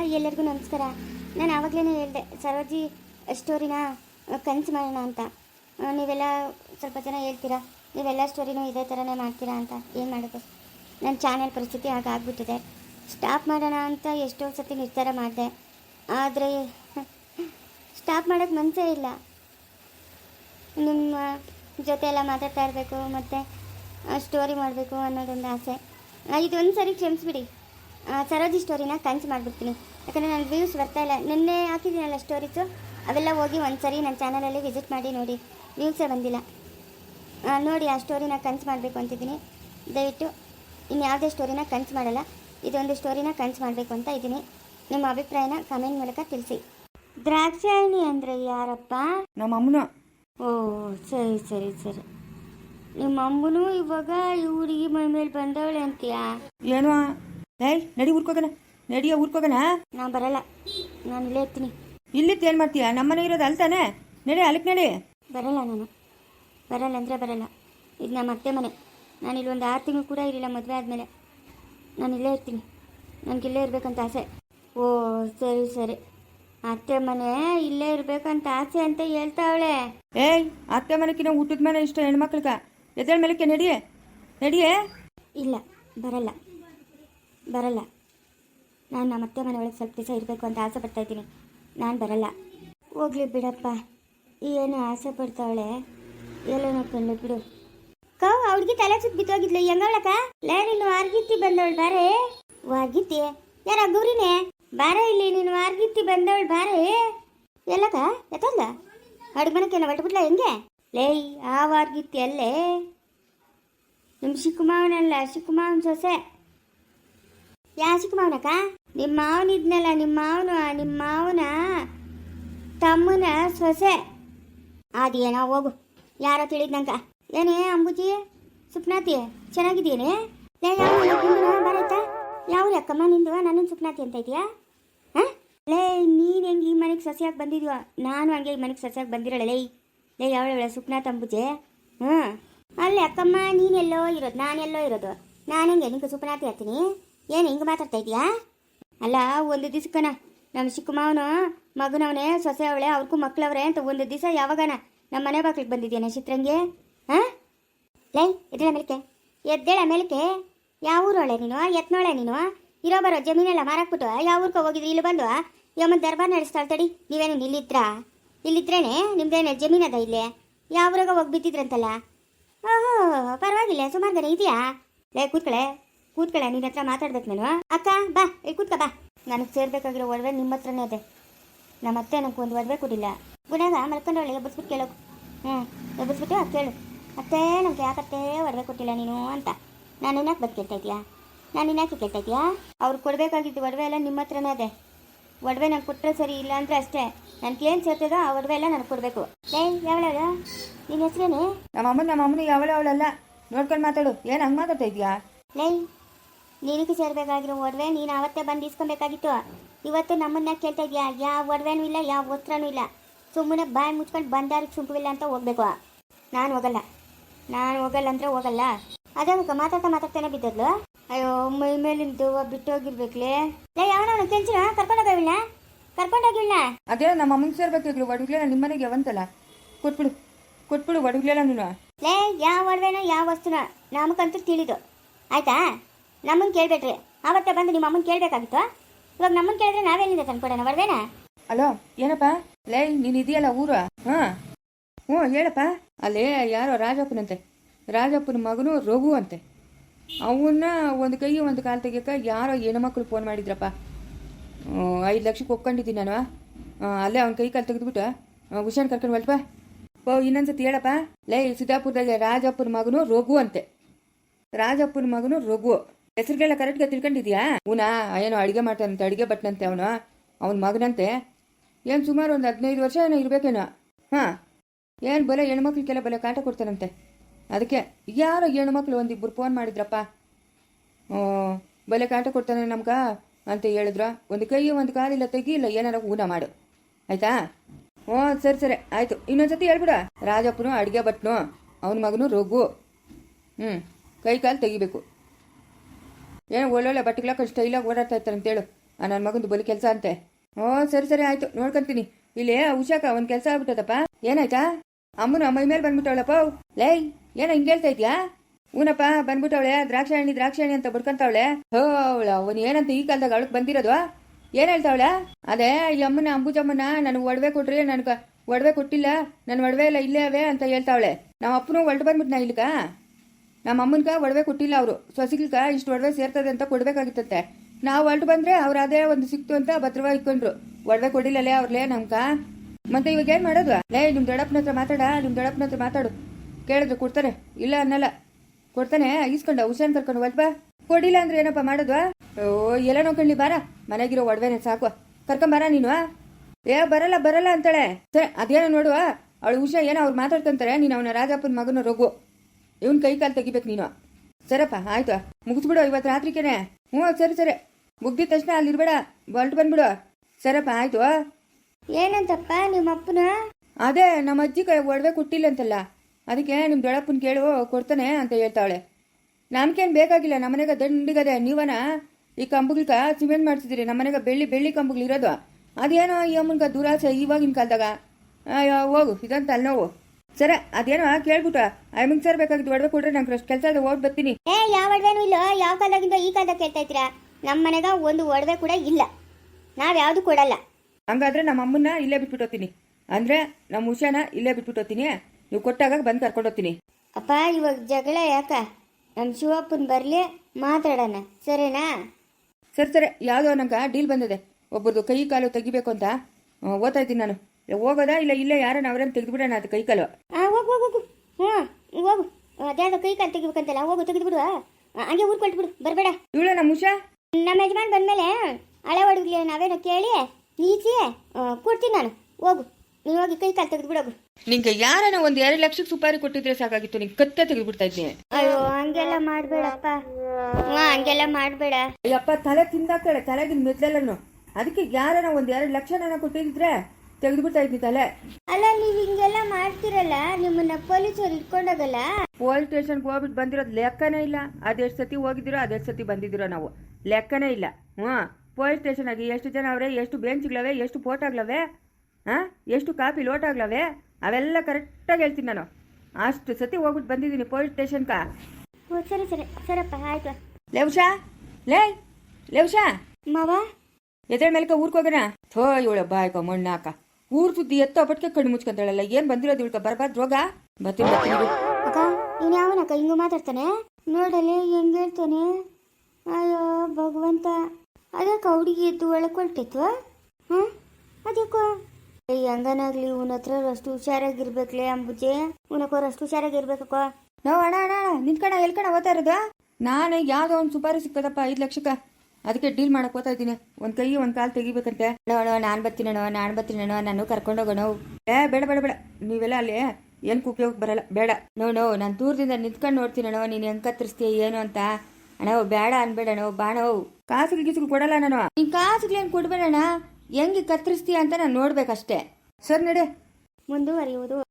Hi ಎಲ್ಲರಿಗೂ ನಮಸ್ಕಾರ. ನಾನು ಆವಾಗಲೇ ಹೇಳಿದೆ, ಸರೋಜಿ ಸ್ಟೋರಿನ ಕನಸು ಮಾಡೋಣ ಅಂತ. ನೀವೆಲ್ಲ ಸ್ವಲ್ಪ ಜನ ಹೇಳ್ತೀರಾ? ನೀವೆಲ್ಲ ಸ್ಟೋರಿನೂ ಇದೇ ಥರನೇ ಮಾಡ್ತೀರಾ ಅಂತ. ಏನು ಮಾಡೋದು? ನನ್ನ ಚಾನೆಲ್ ಪರಿಸ್ಥಿತಿ ಹಾಗಾಗ್ಬಿಟ್ಟಿದೆ ಸ್ಟಾಪ್ ಮಾಡೋಣ ಅಂತ ಎಷ್ಟೋ ಸತಿ ನಿರ್ಧಾರ ಮಾಡಿದೆ. ಆದರೆ ಸ್ಟಾಪ್ ಮಾಡೋಕ್ಕೆ ಮನಸ್ಸೇ ಇಲ್ಲ. ನಿಮ್ಮ ಜೊತೆ ಎಲ್ಲ ಮಾತಾಡ್ತಾ ಇರಬೇಕು, ಮತ್ತು ಸ್ಟೋರಿ ಮಾಡಬೇಕು ಅನ್ನೋದೊಂದು ಆಸೆ. ಇದೊಂದು ಸರಿ ಕ್ಷಮಿಸ್ಬಿಡಿ. ಸರೋಜಿ ಸ್ಟೋರಿನ ಕನ್ಸು ಮಾಡಿಬಿಡ್ತೀನಿ. ಯಾಕಂದರೆ ನನ್ನ ವ್ಯೂಸ್ ಬರ್ತಾ ಇಲ್ಲ. ನಿನ್ನೆ ಹಾಕಿದ್ದೀನಲ್ಲ ಸ್ಟೋರೀಸು ಅವೆಲ್ಲ ಹೋಗಿ ಒಂದು ಸರಿ ನನ್ನ ಚಾನಲಲ್ಲಿ ವಿಸಿಟ್ ಮಾಡಿ ನೋಡಿ. ವ್ಯೂಸೇ ಬಂದಿಲ್ಲ. ನೋಡಿ ಆ ಸ್ಟೋರಿನ ಕನ್ಸು ಮಾಡಬೇಕು ಅಂತಿದ್ದೀನಿ. ದಯವಿಟ್ಟು ಇನ್ನು ಯಾವುದೇ ಸ್ಟೋರಿನ ಕನ್ಸು ಮಾಡಲ್ಲ. ಇದೊಂದು ಸ್ಟೋರಿನ ಕನ್ಸು ಮಾಡಬೇಕು ಅಂತ ಇದ್ದೀನಿ. ನಿಮ್ಮ ಅಭಿಪ್ರಾಯನ ಕಮೆಂಟ್ ಮೂಲಕ ತಿಳಿಸಿ. ದ್ರಾಕ್ಷಾಯಣಿ ಅಂದರೆ ಯಾರಪ್ಪ? ನಮ್ಮ ಅಮ್ಮನ. ಓ ಸರಿ ಸರಿ ಸರಿ. ನಿಮ್ಮ ಅಮ್ಮನೂ ಇವಾಗ ಈ ಹುಡುಗಿ ಮೈ ಮೇಲೆ ಬಂದವಳೆ ಅಂತೀಯ ಏನೋ ಏಯ್ ನಡಿ ಊರ್ಕೋಗಣ ನಡಿಯ ಊರ್ಕೋಗಣ ನಾನು ಬರಲ್ಲ. ನಾನು ಇಲ್ಲೇ ಇರ್ತೀನಿ. ಇಲ್ಲಿತ್ತು ಏನು ಮಾಡ್ತೀಯ? ನಮ್ಮನೆ ಇರೋದು ಅಲ್ತಾನೆ ನಡಿ ಅಲ್ಲಿಗೆ ನಡಿ. ಬರಲ್ಲ ನಾನು. ಬರಲ್ಲ ಅಂದರೆ ಬರಲ್ಲ. ಇದು ನಮ್ಮ ಅತ್ತೆ ಮನೆ. ನಾನು ಇಲ್ಲಿ ಒಂದು ಆರು ತಿಂಗಳು ಕೂಡ ಇರಲಿಲ್ಲ ಮದುವೆ ಆದಮೇಲೆ. ನಾನು ಇಲ್ಲೇ ಇರ್ತೀನಿ. ನನಗೆ ಇಲ್ಲೇ ಇರಬೇಕಂತ ಆಸೆ. ಓ ಸರಿ ಸರಿ. ಅತ್ತೆ ಮನೆ ಇಲ್ಲೇ ಇರಬೇಕಂತ ಆಸೆ ಅಂತ ಹೇಳ್ತಾವಳೆ. ಏಯ್ ಅತ್ತೆ ಮನೆಕಿನ ಊಟದ ಮನೆ ಇಷ್ಟ ಹೆಣ್ಮಕ್ಳಿಗ. ಎದ್ದೇಳ ಮೇಲಕ್ಕೆ ನಡಿಯೇ ನಡಿಯೇ ಇಲ್ಲ ಬರಲ್ಲ. ಬರಲ್ಲ. ನಾನು ನಮ್ಮ ಅತ್ತೆ ಮನೆಯೊಳಗೆ ಸ್ವಲ್ಪ ದಿವಸ ಇರಬೇಕು ಅಂತ ಆಸೆ ಪಡ್ತಾ ಇದ್ದೀನಿ. ನಾನು ಬರಲ್ಲ. ಹೋಗ್ಲಿ ಬಿಡಪ್ಪ. ಏನು ಆಸೆ ಪಡ್ತಾವಳೆ ಎಲ್ಲೋ ನೋಡ್ಕೊಂಡು ಬಿಡು. ಕೋ ಅವ್ಳಿಗೆ ತಲೆ ಸುತ್ತ ಬಿತ್ತೋಗಿದ್ಲು ಹೆಂಗಳಕ್ಕ ಲೇ, ನೀನು ವಾರ್ಗಿತ್ತಿ ಬಂದವಳು ಬಾರೆ. ವಾರ್ಗಿತ್ತಿ ಯಾರ ಗೌರಿನೇ? ಬಾರೆ ಇಲ್ಲಿ, ನೀನು ವಾರ್ಗಿತ್ತಿ ಬಂದವಳು ಬಾರೆ. ಎಲ್ಲಕ್ಕ? ಎತ್ತಂದ ಅಡುಗೆ ಮನೆಗೆ ಹೊರಟ್ಬಿಟ್ಲ ಹೆಂಗೆ ಲೇಯ್ ಆ ವಾರ್ಗಿತ್ತಿ ಅಲ್ಲೇ. ನಿಮ್ಮ ಶಿಕ್ಕುಮಾವನಲ್ಲ ಚಿಕ್ಕಮಾವನ ಸೊಸೆ. ಯಾ ಚಿಕ್ಕಮಾವನಕ್ಕ ನಿಮ್ಮ ಮಾವನಿದ್ನಲ್ಲ ನಿಮ್ಮ ಮಾವನು ನಿಮ್ಮ ಮಾವನ ತಮ್ಮನ ಸೊಸೆ. ಅದೇನೋ ಹೋಗು. ಯಾರೋ ತಿಳಿದ್ನಂಕ ಏನೇ ಅಂಬುಜಿ, ಸುಪ್ನಾತಿ ಚೆನ್ನಾಗಿದ್ದೀನಿ ಬರತ್ತ ಯಾವ ಅಕ್ಕಮ್ಮ ನಿಂದು? ನನ್ನ ಸುಪ್ನಾತಿ ಅಂತ ಇದೆಯಾ? ಹಾಂ? ಲೇ, ನೀನು ಹೆಂಗೆ ಈ ಮನೆಗೆ ಸೊಸೆಯಾಗಿ ಬಂದಿದ್ಯೋ? ನಾನು ಹಂಗೆ ಈ ಮನೆಗೆ ಸೊಸೆಯಾಗಿ ಬಂದಿರಲ್ಲ, ಲೇ. ಲೇ ಯಾವಳ ಸುಪ್ನಾಥ್ ಅಂಬುಜೆ? ಹ್ಞೂ. ಅಲ್ಲೇ ಅಕ್ಕಮ್ಮ ನೀನೆಲ್ಲೋ ಇರೋದು ನಾನೆಲ್ಲೋ ಇರೋದು. ನಾನು ಹೆಂಗೆ ನಿಂಗೆ ಸುಪ್ನಾತಿ ಹೇಳ್ತೀನಿ ಏನು ಹಿಂಗೆ ಮಾತಾಡ್ತಾ ಇದೀಯಾ ಅಲ್ಲ, ಒಂದು ದಿವ್ಸಕ್ಕನ ನಮ್ಮ ಚಿಕ್ಕಮ್ಮವನು, ಮಗನವನೇ ಸೊಸೆ ಅವಳೆ ಅವ್ರಿಗೂ ಮಕ್ಳವ್ರೆ ಅಂತ ಒಂದು ದಿವಸ ಯಾವಾಗನ ನಮ್ಮ ಮನೆ ಬಾಕ್ಲಿಗೆ ಬಂದಿದ್ದೇನೆ ಚಿತ್ರಂಗೆ ಹಾಂ? ಲೈ, ಎದ್ದೇಳ ಮೇಲಕ್ಕೆ ಎದ್ದೇಳ ಮೇಲಕ್ಕೆ ಯಾವ ಊರೊಳೆ ನೀನು? ಎತ್ನೋಳೆ ನೀನು? ಇರೋ ಬರೋ ಜಮೀನೆಲ್ಲ ಮಾರಾಕ್ಬಿಟ್ಟು ಯಾವ ಊರ್ಕೊ ಹೋಗಿದ್ರಿ ಇಲ್ಲಿ ಬಂದು? ಯಮ್ಮ ದರ್ಬಾರ್ ನಡೆಸ್ತಾಳೆ ತಡಿ ನೀವೇನು ಇಲ್ಲಿದ್ರಾ ಇಲ್ಲಿದ್ರೇನೆ? ಜಮೀನ ಅದ ಇಲ್ಲಿ? ಯಾವ ಊರಾಗ ಹೋಗಿ ಬಿದ್ದಿದ್ರಂತಲ್ಲ? ಓಹೋ, ಪರವಾಗಿಲ್ಲ. ಸುಮಾರು ಜನ ಇದೆಯಾ? ಲೇ, ಕೂತ್ಕಳೆ. ಕೂತ್ಕಳೆ ನಿನ್ನ ಹತ್ರ ಮಾತಾಡ್ಬೇಕು ನಾನು ಅಕ್ಕ ಬಾ ಏ ಕೂತ್ಕ ಬಾ. ನನಗೆ ಸೇರ್ಬೇಕಾಗಿರೋ ಒಡವೆ ನಿಮ್ಮ ಹತ್ರನೇ ಇದೆ. ನಮ್ಮ ಅತ್ತೆ ನನಗೆ ಒಂದು ಒಡವೆ ಕೊಡಿಲ್ಲ ಗುಣಾಗ ಮಲ್ಕೊಂಡವಳೆ ಎಬ್ಬಿಸ್ಬಿಟ್ಟು ಕೇಳೋಕು ಹ್ಞೂ ಎಬ್ಬಸ್ಬಿಟ್ಟು ಕೇಳು. ಅತ್ತೆ ನಮ್ಗೆ ಯಾಕತ್ತೆ ಒಡವೆ ಕೊಟ್ಟಿಲ್ಲ ನೀನು ಅಂತ. ನಾನು ಇನ್ನಾಕೆ ಬದ್ ಕೇಳ್ತಾ ಇದೀಯಾ ನಾನು ಇನ್ನಾಕೆ ಕೇಳ್ತಾ ಇದೀಯಾ ಅವ್ರು ಕೊಡಬೇಕಾಗಿದ್ದು ಒಡವೆ ಎಲ್ಲ ನಿಮ್ಮ ಹತ್ರನೇ ಇದೆ. ಒಡವೆ ನಂಗೆ ಕೊಟ್ಟರೆ ಸರಿ ಇಲ್ಲ ಅಂದರೆ ಅಷ್ಟೇ. ನನಗೆ ಏನು ಸೇರ್ತದೋ ಆ ಒಡವೆ ಎಲ್ಲ ನನಗೆ ಕೊಡಬೇಕು. ಏಯ್ ಯಾವಳ ನಿನ್ನ ಹೆಸರೇನೆ? ನಮ್ಮ ಅಮ್ಮನ ನಮ್ಮ ಅಮ್ಮನ ಯಾವಳ ಅವಳಲ್ಲ ನೋಡ್ಕೊಂಡು ಮಾತಾಡು. ಏನು ಹಂಗೆ ಮಾತಾಡ್ತಾ ಇದೆಯಾ ಲೈ ನಿನಗೆ ಸೇರಬೇಕಾಗಿರೋ ಒಡವೆ ನೀನು ಅವತ್ತೇ ಬಂದು ಇಸ್ಕೊಬೇಕಾಗಿತ್ತು. ಇವತ್ತು ನಮ್ಮನ್ನ ಕೇಳ್ತಾ ಇದೆಯಾ? ಯಾವ ಒಡವೆನೂ ಇಲ್ಲ ಯಾವ ವಸ್ತ್ರನೂ ಇಲ್ಲ. ಸುಮ್ಮನೆ ಬಾಯಿ ಮುಚ್ಕೊಂಡು ಬಂದಾರಿಗೆ ಸುಂಕವಿಲ್ಲ ಅಂತ ಹೋಗ್ಬೇಕು. ನಾನು ಹೋಗಲ್ಲ. ನಾನು ಹೋಗಲ್ಲ ಅಂದರೆ ಹೋಗಲ್ಲ. ಅದೇ ಮಾತಾಡ್ತಾ ಮಾತಾಡ್ತಾನೆ ಬಿದ್ದದ್ಲು. ಅಯ್ಯೋ ಮೈ ಮೇಲಿನ ದೆವ್ವ ಬಿಟ್ಟೋಗಿರ್ಬೇಕ್ಲೇ. ಲೇ ಯಾವನ ಕೆಂಚಿನ? ಕರ್ಕೊಂಡೋಗಿಲ್ಲ ಕರ್ಕೊಂಡೋಗಿಲ್ಲ ಅದೇ ನಮ್ಮ ಅಮ್ಮಂಗೆ ಒಡಗ್ಲೆಲ್ಲ ನಿಮ್ಮ ಮನೆಗೆ ಯಾವಂತಲ್ಲ? ಕೊಟ್ಬಿಡು. ಕೊಟ್ಬಿಡು ಒಡಗ್ಲೆಲ್ಲ ನೀನು. ಲೇ ಯಾವ ಒಡವೆನೋ ಯಾವ ವಸ್ತುನ. ನಮಗಂತೂ ತಿಳಿದು. ಆಯ್ತಾ? ನಮ್ಮನ್ನು ಕೇಳ್ಬೇಡ್ರಿ. ಆವತ್ತೇ ಬಂದು ನಿಮ್ಮ ಅಮ್ಮನ್ ಕೇಳಬೇಕಾಗಿತ್ತು. ಇವಾಗ ನಮ್ಮನ್ ಕೇಳಿದ್ರೆ ನಾವೆಲ್ಲಿಂದ ತಂದ್ಕೊಡೋಣ? ಬರ್ದೇನ? ಅಲೋ, ಏನಪ್ಪ? ಲೇ, ನೀನು ಇದೆಯಲ್ಲ ಊರು? ಹಾಂ? ಹ್ಞೂ, ಹೇಳಪ್ಪ. ಅಲ್ಲೇ ಯಾರೋ ರಾಜಪ್ಪನಂತೆ. ರಾಜಪ್ಪನ ಮಗನು ರಘು ಅಂತೆ. ಅವನ್ನ ಒಂದು ಕೈ, ಒಂದು ಕಾಲು ತೆಗಿಯೋಕೆ ಯಾರೋ ಹೆಣ್ಮಕ್ಳು ಫೋನ್ ಮಾಡಿದ್ರಪ್ಪ. ಐದು ಲಕ್ಷಕ್ಕೆ ಒಪ್ಕೊಂಡಿದ್ದೀನಿ ನಾನು. ಅಲ್ಲೇ ಅವ್ನ ಕೈ ಕಾಲು ತೆಗೆದ್ಬಿಟ್ಟು ಹುಷಾನ್ ಕರ್ಕೊಂಡು ಬಲ್ಪ ಓ, ಇನ್ನೊಂದ್ಸತಿ ಹೇಳಪ್ಪ. ಲೇ ಸಿದ್ದಾಪುರದಾಗ ರಾಜಪ್ಪನ ಮಗನು ರಘು ಅಂತೆ. ರಾಜಪ್ಪನ ಮಗನು ರಘು. ಹೆಸರುಗೆಲ್ಲ ಕರೆಕ್ಟ್ಗೆ ತಿಳ್ಕೊಂಡಿದ್ಯಾ? ಊನಾ ಏನೋ ಅಡುಗೆ ಮಾಡ್ತಾನಂತೆ, ಅಡುಗೆ ಬಟ್ನಂತೆ ಅವನು. ಅವನ ಮಗನಂತೆ. ಏನು ಸುಮಾರು ಒಂದು ಹದಿನೈದು ವರ್ಷ ಏನೋ ಇರಬೇಕೇನೋ. ಹಾಂ. ಏನು ಬಲೆ ಹೆಣ್ಮಕ್ಳಿಗೆಲ್ಲ ಬಲೆ ಕಾಟ ಕೊಡ್ತಾನಂತೆ. ಅದಕ್ಕೆ ಯಾರೋ ಹೆಣ್ಮಕ್ಳು ಒಂದಿಬ್ಬರು ಫೋನ್ ಮಾಡಿದ್ರಪ್ಪ. ಓ, ಬಲೆ ಕಾಟ ಕೊಡ್ತಾನೆ ನಮ್ಗೆ ಅಂತ ಹೇಳಿದ್ರು. ಒಂದು ಕೈ, ಒಂದು ಕಾಲಿಲ್ಲ, ತೆಗಿಯಿಲ್ಲ, ಏನಾರ ಊನ ಮಾಡು. ಆಯ್ತಾ? ಓ, ಸರಿ ಸರಿ, ಆಯ್ತು. ಇನ್ನೊಂದ್ಸತಿ ಹೇಳ್ಬಿಡ. ರಾಜಪ್ಪನು, ಅಡುಗೆ ಭಟ್ನು, ಅವನ ಮಗನು ರಘು. ಹ್ಞೂ ಕೈ, ಕಾಲು ತೆಗಿಬೇಕು. ಏನು ಒಳ್ಳೊಳ್ಳೆ ಬಟ್ಟೆಗಳ ಸ್ಟೈಲಾಗಿ ಓಡಾಡ್ತಾ ಇರ್ತಾರೆ ಅಂತೇಳು ನನ್ನ ಮಗಂದು ಬಲಿ ಕೆಲಸ ಅಂತೆ. ಓ, ಸರಿ ಸರಿ, ಆಯ್ತು. ನೋಡ್ಕೊಂತೀನಿ. ಇಲ್ಲಿ, ಉಷಾಕ ಒಂದು ಕೆಲಸ ಆಗ್ಬಿಟ್ಟದಪ್ಪ. ಏನಾಯ್ತಾ? ಅಮ್ಮನ ಮೈ ಮೇಲೆ ಬಂದ್ಬಿಟ್ಟವಳಪ್ಪ. ಲೇ, ಏನೋ ಹಿಂಗೆ ಹೇಳ್ತಾ ಇದ್ಯಾ? ಊನಪ್ಪ, ಬಂದ್ಬಿಟ್ಟವಳೆ, ದ್ರಾಕ್ಷಾಯಣಿ ದ್ರಾಕ್ಷಾಯಣಿ ಅಂತ ಬಡ್ಕೊಂತವಳೆ. ಹೋ, ಅವಳ, ಅವನು ಏನಂತ ಈ ಕಾಲದಾಗ ಅವಳಕ್ಕೆ ಬಂದಿರೋದು? ಏನ್ ಹೇಳ್ತಾವಳೆ? ಅದೇ, ಈ ಅಮ್ಮನ, ಅಂಬುಜಮ್ಮನ ನನಗೆ ಒಡವೆ ಕೊಟ್ರಿ ನನ್ಗೆ ಒಡವೆ ಕೊಟ್ಟಿಲ್ಲ ನನ್ನ ಒಡವೆ ಇಲ್ಲ ಇಲ್ಲೇ ಅವೆ ಅಂತ ಹೇಳ್ತಾವಳೆ. ನಮ್ಮ ಅಪ್ಪನು ಒಳ್ಳೆ ಬಂದ್ಬಿಟ್ನಾ ಇಲ್ಕ ನಮ್ಮ ಅಮ್ಮನ್ಗ ಒಡವೆ ಕೊಟ್ಟಿಲ್ಲ ಅವರು. ಸೊಸಿಗ್ಲಿಗ ಇಷ್ಟು ಒಡವೆ ಸೇರ್ತದೆ ಅಂತ ಕೊಡ್ಬೇಕಾಗಿತ್ತಂತೆ. ನಾವು ಹೊರಟು ಬಂದ್ರೆ ಅವ್ರು ಅದೇ ಒಂದು ಸಿಕ್ತು ಅಂತ ಭದ್ರವಾಗಿ ಇಟ್ಕೊಂಡ್ರು. ಒಡವೆ ಕೊಡಿಲ್ಲಲೇ ಅವ್ರಲೇ ನಮ್ಗ. ಮತ್ತೆ ಇವಾಗ ಏನ್ ಮಾಡೋದು ಲೇ, ನಿಮ್ ದೊಡ್ಡಪ್ಪನ ಹತ್ರ ಮಾತಾಡ, ನಿಮ್ ದೊಡ್ಡಪ್ಪನ ಹತ್ರ ಮಾತಾಡು. ಕೇಳಿದ್ರು ಕೊಡ್ತಾರೆ, ಇಲ್ಲ ಅನ್ನಲ್ಲ. ಕೊಡ್ತಾನೆ, ಈಸ್ಕೊಂಡ ಹುಷಾನ್ ಕರ್ಕೊಂಡು ಒಲ್ಪಾ ಕೊಡಿಲ್ಲ ಅಂದ್ರೆ ಏನಪ್ಪ ಮಾಡೋದು ಓ, ಎಲ್ಲ ನೋಡ್ಕೊಳ್ಳಿ, ಬಾರ. ಮನೆಗಿರೋ ಒಡವೆನೆ ಸಾಕು. ಕರ್ಕೊಂಬಾರ ನೀನು ಏ, ಬರಲ್ಲ ಬರಲ್ಲ ಅಂತಾಳೆ. ಸರಿ ಅದೇನೋ ನೋಡುವ? ಅವಳು ಹುಷಾ, ಏನೋ ಅವ್ರು ಮಾತಾಡ್ಕೊಂತಾರೆ. ನೀನು ಅವನ ರಾಜಪ್ಪನ ಮಗನ ರಘು. ಇವನ್ ಕೈ ಕಾಲು ತೆಗಿಬೇಕು ನೀನು. ಸರಪ್ಪ ಆಯ್ತು. ಮುಗಿಸ್ಬಿಡು ಇವತ್ತು ರಾತ್ರಿಕೇನೆ. ಹ್ಞೂ ಸರಿ ಸರಿ. ಮುಗ್ದಿದ ತಕ್ಷಣ ಅಲ್ಲಿ ಇರ್ಬೇಡ ಬಲ್ಟ್ ಬಂದ್ಬಿಡು. ಸರಪ್ಪ ಆಯ್ತು. ಏನಂತಪ್ಪ ನಿಮ್ಮ ಅಪ್ಪನ ಅದೇ ನಮ್ಮ ಅಜ್ಜಿ ಕೈ ಒಡವೆ ಕೊಟ್ಟಿಲ್ಲ ಅಂತಲ್ಲ. ಅದಕ್ಕೆ ನಿಮ್ಮ ದೊಡ್ಡಪ್ಪನ ಕೇಳು ಕೊಡ್ತಾನೆ ಅಂತ ಹೇಳ್ತಾವಳೆ. ನಮ್ಗೇನು ಬೇಕಾಗಿಲ್ಲ ನಮ್ಮನೆಗೆ ದಂಡಿಗದೆ. ನೀವನ? ಈ ಕಂಬುಗಳ್ಕ ಸಿಮೆಂಟ್ ಮಾಡ್ತಿದ್ದೀರಿ. ನಮ್ಮನೆಗೆ ಬೆಳ್ಳಿ ಬೆಳ್ಳಿ ಕಂಬುಗಳು ಇರೋದು ಅದೇನೋ ಈ ಅಮ್ಮನ್ಗ ದುರಾಸೆ ಇವಾಗಿನ ಕಾಲದಾಗ. ಅಯ್ಯೋ ಹೋಗು ಇದಂತ ತಲೆನೋವು ಸರ ಅದೇನೋ ಕೇಳ್ಬಿಟ್ಟು. ಐಮಿಂಗ್ ಸರ್ ಬೇಕಾಗಿದ್ದು ಒಡವೆ ಕೊಡ್ರಿ ನಂಗೆ ಅಷ್ಟು ಕೆಲಸ ಇದೆ ಓಡ್ ಬರ್ತೀನಿ. ಏ ಯಾವ ಒಡವೆನೂ ಇಲ್ಲ ಯಾವ ಕಾಲದಾಗಿಂದ ಈ ಕಾಲದಾಗ ಕೇಳ್ತಾ ಇದ್ದೀರಾ? ನಮ್ಮ ಮನೆಗ ಒಂದು ಒಡವೆ ಕೂಡ ಇಲ್ಲ. ನಾವ್ ಯಾವ್ದು ಕೊಡಲ್ಲ. ಹಂಗಾದ್ರೆ ನಮ್ಮ ಅಮ್ಮನ್ನ ಇಲ್ಲೇ ಬಿಟ್ಬಿಟ್ಟೋತೀನಿ ಅಂದ್ರೆ ನಮ್ಮ ಹುಷಾನ ಇಲ್ಲೇ ಬಿಟ್ಬಿಟ್ಟೋತೀನಿ ನೀವು ಕೊಟ್ಟಾಗ ಬಂದು ಕರ್ಕೊಂಡು ಹೋಗ್ತೀನಿ. ಅಪ್ಪ ಇವಾಗ ಜಗಳ ಯಾಕ? ನಮ್ಮ ಶಿವಪ್ಪನ್ ಬರ್ಲಿ ಮಾತಾಡೋಣ. ಸರಿನಾ? ಸರಿ ಸರಿ. ಯಾವುದೋ ನಂಗೆ ಡೀಲ್ ಬಂದಿದೆ. ಒಬ್ಬರದು ಕೈ ಕಾಲು ತೆಗಿಬೇಕು ಅಂತ ಓದ್ತಾ ಇದ್ದೀನಿ ನಾನು. ಹೋಗೋದಾ? ಇಲ್ಲ ಇಲ್ಲ ಯಾರನ್ನ ಅವರನ್ನು ತೆಗೆದುಬಿಡೋಣ ಅದು ಕೈ ಕಾಲು ಹೋಗು ಹೋಗು ಹೋಗು. ಹ್ಞೂ ಹೋಗು. ಅದ್ಯಾವುದೋ ಕೈ ಕಾಲು ತೆಗಿಬೇಕಂತಲ್ಲ ಹೋಗು ತೆಗೆದುಬಿಡು ಹಂಗೆ ಊರ್ ಕೊಟ್ಬಿಡು ಬರಬೇಡ. ಇವಳ ನಮ್ಮ ಉಷಾ? ನಮ್ಮ ಯಜಮಾನ್ ಬಂದಮೇಲೆ ಹಳೆ ಹುಡುಗ್ಲಿ ನಾವೇನೋ ಕೇಳಿ ನೀಚಿ ಕೊಡ್ತೀನಿ ನಾನು. ಹೋಗು ನೀನು ಹೋಗಿ ಕೈ ಕಾಲು ತೆಗೆದುಬಿಡೋಗು ನಿಂಗೆ ಯಾರನ್ನ ಒಂದು ಎರಡು ಲಕ್ಷಕ್ಕೆ ಸುಪಾರಿ ಕೊಟ್ಟಿದ್ರೆ ಸಾಕಾಗಿತ್ತು ನಿಂಗೆ ಕತ್ತೆ ತೆಗೆದುಬಿಡ್ತಾ ಇದ್ದೀನಿ ಅಯ್ಯೋ ಹಂಗೆಲ್ಲ ಮಾಡಬೇಡಪ್ಪ. ಹಾ ಹಂಗೆಲ್ಲ ಮಾಡಬೇಡ. ಅಯ್ಯಪ್ಪ ತಲೆ ತಿಂದಾಕ್ತಾಳೆ ತಲೆಗಿನ ಮೆದ್ಲೆಲ್ಲನು ಅದಕ್ಕೆ ಯಾರನ್ನ ಒಂದು ಎರಡು ಲಕ್ಷ ಕೊಟ್ಟಿದ್ರೆ ತೆಗೆದುಬಿಡ್ತಾ ಇದ್ದೀನಿ ತಲೆ ಅಲ್ಲ ನೀವು ಹಿಂಗೆಲ್ಲ ಮಾಡ್ತಿರಲ್ಲ ನಿಮ್ಮನ್ನ ಪೊಲೀಸರು ಇಟ್ಕೊಂಡೋಗಲ್ಲ ಪೊಲೀಸ್ ಸ್ಟೇಷನ್ಗೆ ಹೋಗ್ಬಿಟ್ಟು ಬಂದಿರೋದು ಲೆಕ್ಕನೇ ಇಲ್ಲ. ಅದೆಷ್ಟು ಸತಿ ಹೋಗಿದ್ದೀರೋ ಅದೆಷ್ಟು ಸತಿ ಬಂದಿದ್ದೀರೋ ನಾವು. ಲೆಕ್ಕನೇ ಇಲ್ಲ. ಹ್ಞೂ ಪೊಲೀಸ್ ಸ್ಟೇಷನಾಗಿ ಎಷ್ಟು ಜನ ಅವರೇ ಎಷ್ಟು ಬೆಂಚ್ಗಳವೆ ಎಷ್ಟು ಫೋಟಾಗ್ಲವೆ ಹಾಂ ಎಷ್ಟು ಕಾಪಿ ಲೋಟಾಗ್ಲವೆ ಅವೆಲ್ಲ ಕರೆಕ್ಟಾಗಿ ಹೇಳ್ತೀನಿ ನಾನು. ಅಷ್ಟು ಸತಿ ಹೋಗ್ಬಿಟ್ಟು ಬಂದಿದ್ದೀನಿ ಪೊಲೀಸ್ ಸ್ಟೇಷನ್ಕ ಓ ಸರಿ ಸರಿ ಸರಪ್ಪ ಆಯ್ತು. ಲೇವ್ಷಾ ಲೇ ಲೆವ್ಷಾ ಮಾವ? ಎದ್ರ ಮೇಲೆ ಊರ್ಕೋಗಣ. ಥೋ ಇವಳ ಬಾಯ್ಕ ಮಣ್ಣಾಕ. ಊರ್ ಸುದ್ದಿ ಎತ್ತ ಕಣ್ಣು ಮುಚ್ಕೊಂತಾಳಲ್ಲ ಏನ್ ಬಂದಿರೋದು ಇಳ್ಕ ಬರ್ಬಾರ್ದು ರೋಗ? ಬರ್ತೀನಿ. ಅಕ್ಕ ಇವ್ನು ಯಾವನಕ್ಕ? ಹಿಂಗು ಮಾತಾಡ್ತಾನೆ? ನೋಡಲಿ ಹೆಂಗ್ ಹೇಳ್ತಾನೆ? ಅಯ್ಯೋ ಭಗವಂತ. ಅದಕ್ಕ ಹುಡುಗಿ ಎದ್ದು ಒಳಕೊಳ್ತಿತ್ತು ಹ್ಮ್ ಅದಕ್ಕೋ ಹೆಂಗನಾಗ್ಲಿ ಇವನ ಹತ್ರ ಅಷ್ಟು ಹುಷಾರಾಗಿರ್ಬೇಕ್ಲೆ ಅಂಬುಜೆ. ಇವನಕ್ಕೋರ್ ಅಷ್ಟು ಹುಷಾರಾಗಿರ್ಬೇಕಕ್ಕ? ನಾವು ಅಣ್ಣ ಅಣ್ಣ ಅಣ್ಣ ನಿಂತ್ಕಣ ಎಲ್ಕಣ ಓದ್ತಾ ಇರೋದು? ನಾನು ಯಾವ್ದೋ ಒಂದು ಸುಪಾರಿ ಸಿಕ್ಕದಪ್ಪ ಐದು ಲಕ್ಷಕ್ಕ. ಅದಕ್ಕೆ ಡೀಲ್ ಮಾಡಕ್ ಹೋಗ್ತಾ ಇದ್ದೀನಿ. ಒಂದು ಕೈ, ಒಂದ್ ಕಾಲ್ ತೆಗಿಬೇಕಂತೆ. ಅಣ್ಣ ನಾನು ಬರ್ತೀನೋ ನಾನು ಬರ್ತೀನೋ ನಾನು ಕರ್ಕೊಂಡೋಗೋಣ ಏ, ಬೇಡ ಬೇಡ ಬೇಡ. ನೀವೆಲ್ಲ ಅಲ್ಲಿ ಏನಕ್ಕೆ ಉಪಯೋಗಕ್ಕೆ ಬರಲ್ಲ. ಬೇಡ. ನೋ ನಾನು ದೂರದಿಂದ ನಿಂತ್ಕೊಂಡು ನೋಡ್ತೀನೋ ನೀನು ಹೆಂಗ್ ಕತ್ತರಿಸ್ತೀಯ, ಏನು ಅಂತ. ಅಣ್ಣ ಬೇಡ ಅನ್ಬೇಡ ನೋವು ಬಾಣೋ ಕಾಸುಗಳು, ಗೀಸುಗಳು ಕೊಡಲ್ಲ ನಾನು. ನೀನ್ ಕಾಸುಗಳೇನು ಕೊಡ್ಬೇಡಣ್ಣ ಹೆಂಗೆ ಕತ್ತರಿಸ್ತೀಯ ಅಂತ ನಾನು ನೋಡ್ಬೇಕಷ್ಟೇ. ಸರ್ ನಡೆ. ಮುಂದುವರಿಯುವುದು.